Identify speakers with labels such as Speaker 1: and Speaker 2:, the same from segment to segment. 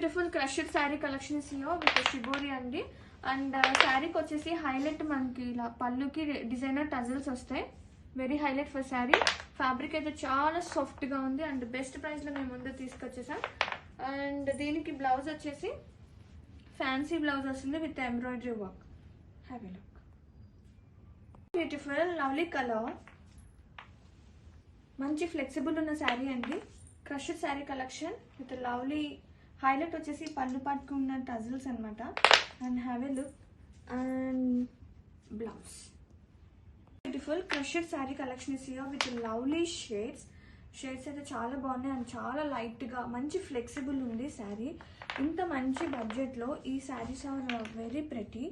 Speaker 1: Beautiful crushed sari collections ఇయో with shibori అండి and శారీకి వచ్చేసి హైలైట్ మనకి ఇలా పళ్ళుకి డిజైనర్ టజల్స్ వస్తాయి. Very highlight for sari fabric అయితే చాలా సాఫ్ట్గా ఉంది అండ్ బెస్ట్ ప్రైస్లో మేము ముందు తీసుకొచ్చేసాం. అండ్ దీనికి బ్లౌజ్ వచ్చేసి ఫ్యాన్సీ బ్లౌజ్ వస్తుంది with embroidery work heavy look beautiful lovely colour మంచి ఫ్లెక్సిబుల్ ఉన్న శారీ అండి. Crushed sari collection with lovely highlight వచ్చేసి పళ్ళు పట్టుకున్న టజిల్స్ అనమాట and have a look and blouse beautiful crushed sari collection is here with lovely shades shades అయితే చాలా బాగున్నాయి అండ్ చాలా లైట్గా మంచి ఫ్లెక్సిబుల్ ఉంది శారీ ఇంత మంచి బడ్జెట్లో ఈ saris are very pretty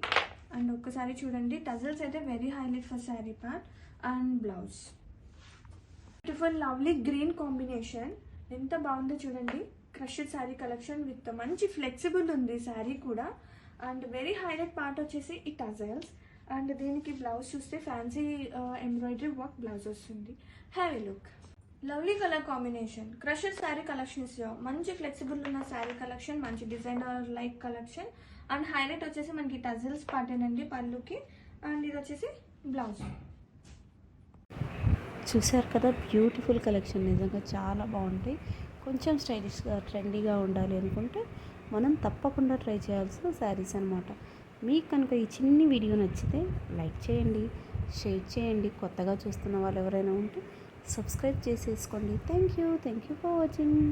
Speaker 1: and ఒక్కసారి చూడండి. టజల్స్ అయితే very highlight for sari part and blouse beautiful lovely green combination ఎంత బాగుందో చూడండి. క్రష్డ్ శారీ కలెక్షన్ విత్ మంచి ఫ్లెక్సిబుల్ ఉంది శారీ కూడా. అండ్ వెరీ హైలైట్ పార్ట్ వచ్చేసి ఈ టజల్స్ అండ్ దీనికి బ్లౌజ్ చూస్తే ఫ్యాన్సీ ఎంబ్రాయిడరీ వర్క్ బ్లౌజ్ వస్తుంది. Heavy look lovely colour combination crusher sari collections మంచి ఫ్లెక్సిబుల్ ఉన్న శారీ కలెక్షన్ మంచి designer like collection and highlight వచ్చేసి మనకి టజల్స్ పాటేనండి పళ్ళుకి. అండ్ ఇది వచ్చేసి బ్లౌజ్
Speaker 2: చూసారు కదా బ్యూటిఫుల్ కలెక్షన్. నిజంగా చాలా బాగుంటాయి కొంచెం స్టైలిష్గా ట్రెండీగా ఉండాలి అనుకుంటే మనం తప్పకుండా ట్రై చేయాల్సిన శారీస్ అనమాట మీకు కనుక ఈ చిన్ని వీడియో నచ్చితే లైక్ చేయండి షేర్ చేయండి. కొత్తగా చూస్తున్న వాళ్ళు ఎవరైనా ఉంటే సబ్స్క్రైబ్ చేసేసుకోండి. Thank you. Thank you for watching.